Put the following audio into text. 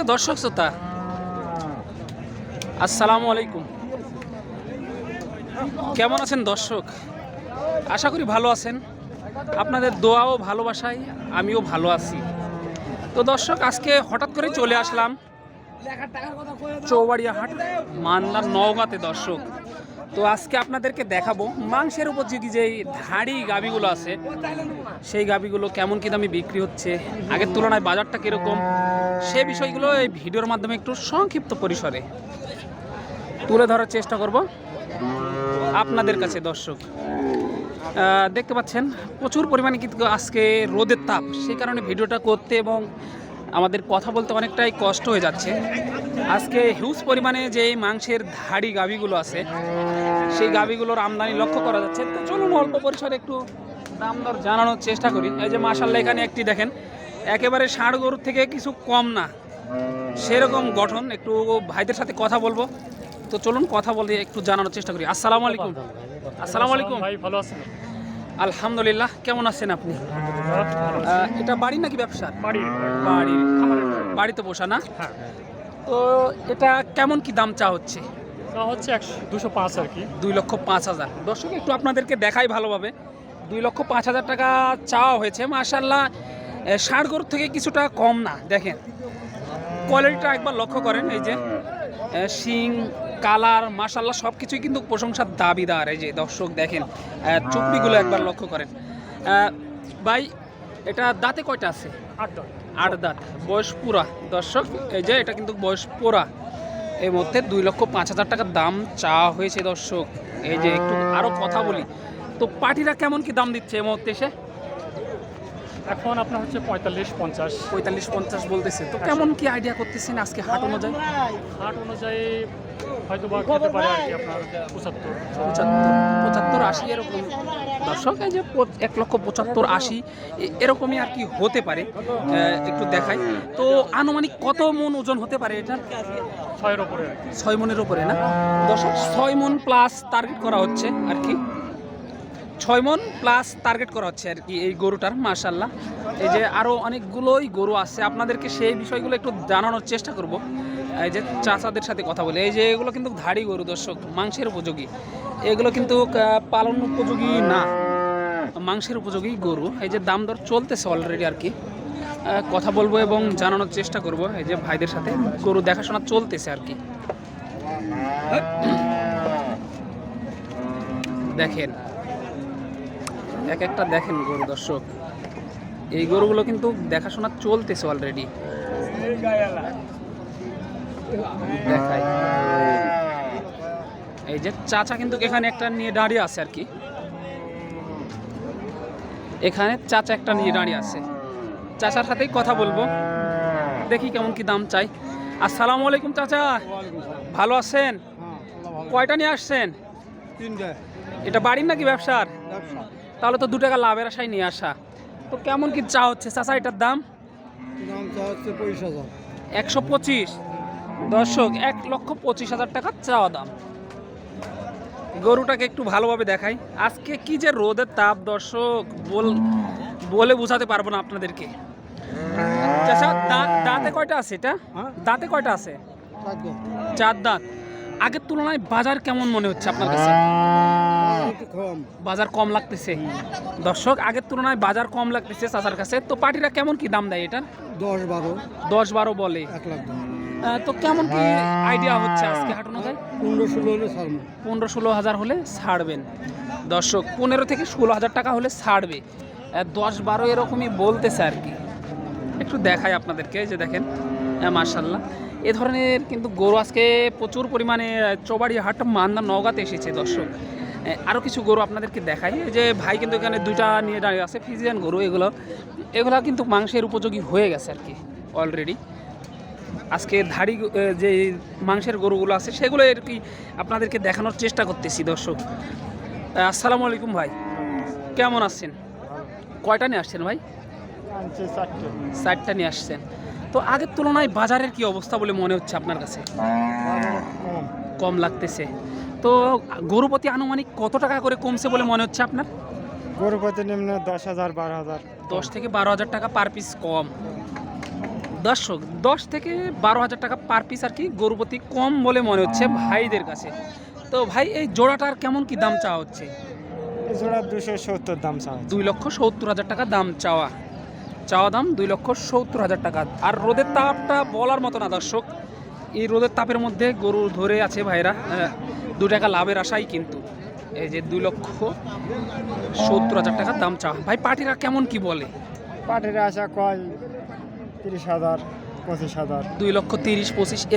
সুপ্রিয় দর্শক শ্রোতা আসসালামু আলাইকুম। কেমন আছেন দর্শক? আশা করি ভালো আছেন। আপনাদের দোয়াও ও ভালোবাসায় আমিও ভালো আছি। তো দর্শক আজকে হঠাৎ করে চলে আসলাম চৌবাড়িয়া হাট মান্দার নওগাঁতে দর্শক। তো আজকে আপনাদেরকে দেখাবো মাংসের উপযোগী যে ধাড়ি গাবিগুলো আছে, সেই গাবিগুলো কেমন কি দামে বিক্রি হচ্ছে, আগের তুলনায় বাজারটা কীরকম, সে বিষয়গুলো এই ভিডিওর মাধ্যমে একটু সংক্ষিপ্ত পরিসরে তুলে ধরার চেষ্টা করব আপনাদের কাছে, দর্শক। দেখতে পাচ্ছেন, প্রচুর পরিমাণে কিন্তু আজকে রোদের তাপ, সেই কারণে ভিডিওটা করতে এবং আমাদের কথা বলতে অনেকটাই কষ্ট হয়ে যাচ্ছে। আজকে হিউজ পরিমাণে যে মাংসের ধাড়ি গাভিগুলো আছে সেই গাভিগুলোর আমদানি লক্ষ্য করা যাচ্ছে। তো চলুন অল্প পরিসরে একটু দাম দর জানানোর চেষ্টা করি। এই যে মাসাল্লাহ এখানে একটি দেখেন একেবারে ষাঁড় গরুর থেকে কিছু কম না। সেরকম গঠন একটু ভাইদের সাথে কথা বলব। তো চলুন কথা বলে একটু জানানোর চেষ্টা করি। আসসালামু আলাইকুম। আসসালামু আলাইকুম। ভাই ভালো আছেন? আলহামদুলিল্লাহ কেমন আছেন আপনি? এটা বাড়ি নাকি ব্যবসা বাড়ি বাড়ি বাড়িতে বসা না? হ্যাঁ। তো এটা কেমন কি দাম চা হচ্ছে? তা হচ্ছে একশো দুশো পাঁচ আর কি। দুই লক্ষ পাঁচ হাজার। দর্শক একটু আপনাদেরকে দেখাই ভালোভাবে। দুই লক্ষ পাঁচ হাজার টাকা চাওয়া হয়েছে। মার্শাল্লাহ ষাট থেকে কিছুটা কম না। দেখেন কোয়ালিটিটা একবার লক্ষ্য করেন এই যে শিং কালার মার্শাল্লাহ সব কিছুই কিন্তু প্রশংসার দাবিদার। এই যে দর্শক দেখেন চুপড়িগুলো একবার লক্ষ্য করেন। ভাই এটা দাঁতে কয়টা আছে? আট আট দাঁত। বয়স পুরা। দর্শক এই যে এটা কিন্তু বয়স পুরা। এই মধ্যে দুই লক্ষ পাঁচ হাজার টাকার দাম চাওয়া হয়েছে দর্শক। এই যে একটু আরও কথা বলি। তো পার্টিরা কেমন কি দাম দিচ্ছে এই মুহূর্তে এসে? এখন আপনার হচ্ছে পঁয়তাল্লিশ পঞ্চাশ। পঁয়তাল্লিশ পঞ্চাশ বলতেছে। তো কেমন কি আইডিয়া করতেছেন আজকে হাট অনুযায়ী? হাট অনুযায়ী হয়তো বা খেতে পারে আর কি আপনার পঁচাত্তর। পঁচাত্তর পঁচাত্তর আশি এরকম। দর্শক এই যে এক লক্ষ পঁচাত্তর আশি এরকমই আর কি হতে পারে একটু দেখাই। তো আনুমানিক কত মন ওজন হতে পারে এটা? ছয়ের ওপরে ছয় মনের উপরে না? দর্শক ছয় মন প্লাস টার্গেট করা হচ্ছে আর কি। ছয় মন প্লাস টার্গেট করা হচ্ছে আর কি এই গরুটার মার্শাল্লাহ এই যে আরও অনেকগুলোই গরু আছে। আপনাদেরকে সেই বিষয়গুলো একটু জানানোর চেষ্টা করব। এই যে চাচাদের সাথে কথা বলে, এই যে এগুলো কিন্তু ধাড়ি গরু দর্শক, মাংসের উপযোগী। এগুলো কিন্তু পালন উপযোগী না। মাংসের উপযোগী গরু, এই যে দাম দর চলতেছে অলরেডি আর কি। কথা বলব এবং জানানোর চেষ্টা করব, এই যে ভাইদের সাথে গরু দেখাশোনা চলতেছে আর কি। দেখেন, এক একটা দেখেন গরু দর্শক। এই গরুগুলো কিন্তু দেখাশোনা চলতেছে অলরেডি দেখাই। এই যে চাচা কিন্তু এখানে একটা নিয়ে দাঁড়িয়ে আছে আর কি। এখানে চাচা একটা নিয়ে দাঁড়িয়ে আছে। চাচার সাথেই কথা বলব। দেখি কেমন কি দাম চাই। আসসালামু আলাইকুম চাচা। ভালো আছেন? কয়টা নিয়ে আসছেন? এটা বাড়ির নাকি ব্যবসার? তাহলে তো দু টাকা লাভের আশায় নিয়ে আসা। তো কেমন কি চা হচ্ছে? চাচা এটার দাম? একশো পঁচিশ। দর্শক এক লক্ষ পঁচিশ হাজার টাকা চাওয়া দাম। গরুটাকে একটু ভালোভাবে দেখাই। আজকে কি যে রোদের তাপ দর্শক বল বলে বোঝাতে পারব না আপনাদেরকে। দাঁতে কয়টা আছে এটা? হ্যাঁ? দাঁতে কয়টা আছে? চার দাঁত। আগের তুলনায় বাজার কেমন মনে হচ্ছে আপনার কাছে? বাজার কম লাগতেছে। দর্শক আগের তুলনায় বাজার কম লাগতেছে চাচার কাছে। তো পার্টিরা কেমন কি দাম দেয় এটা দশ বারো। দশ বারো বলে। এক লাখ তো কেমন কি আইডিয়া হচ্ছে আজকে হাঁটানো যায়? পনেরো ষোলো হলে ছাড়বো। পনেরো ষোলো হাজার হলে ছাড়বেন। দর্শক পনেরো থেকে ষোলো হাজার টাকা হলে ছাড়বে। দশ বারো এরকমই বলতেছে আর কি। একটু দেখাই আপনাদেরকে যে দেখেন। মার্শাল্লাহ এ ধরনের কিন্তু গরু আজকে প্রচুর পরিমাণে আহ, চৌবাড়ি হাট মান্দা নওগাঁতে এসেছে দর্শক। আরও কিছু গরু আপনাদেরকে দেখাই। যে ভাই কিন্তু এখানে দুইটা নিয়ে দাঁড়িয়ে আছে ফিজিয়ান গরু এগুলো। এগুলো কিন্তু মাংসের উপযোগী হয়ে গেছে আর কি অলরেডি আজকে ধাড়ি যে মাংসের গরুগুলো আছে সেগুলো আর কি আপনাদেরকে দেখানোর চেষ্টা করতেছি দর্শক। আসসালামু আলাইকুম ভাই। কেমন আছেন? কয়টা নিয়ে আসছেন ভাই? চারটে। ষাটটা নিয়ে আসছেন। তো আগের তুলনায় বাজারের কি অবস্থা বলে মনে হচ্ছে আপনার কাছে? কম লাগতেছে। তো গরু প্রতি আনুমানিক কত টাকা করে কমছে বলে মনে হচ্ছে আপনার? গরু প্রতি নিম্ন দশ হাজার বারো হাজার। দশ থেকে বারো হাজার টাকা পার পিস কম। দর্শক দশ থেকে বারো হাজার টাকা পার পিস আর কি গরুপতি কম বলে মনে হচ্ছে ভাইদের কাছে। তো ভাই এই জোড়াটার কেমন কি দাম চাওয়া হচ্ছে? জোড়া দুশো সত্তর দাম চাওয়া দুই লক্ষ সত্তর হাজার টাকা দাম চাওয়া। চাওয়া দাম দুই লক্ষ সত্তর হাজার টাকা। আর রোদের তাপটা বলার মতো না দর্শক। এই রোদের তাপের মধ্যে গরু ধরে আছে ভাইরা দু টাকা লাভের আশাই কিন্তু। এই যে দুই লক্ষ সত্তর হাজার টাকার দাম চাওয়া। ভাই পাটিরা কেমন কি বলে? পাটিরা আশা কয় তিরিশ হাজার পঁচিশ হাজার। দুই লক্ষ তিরিশ পঁচিশ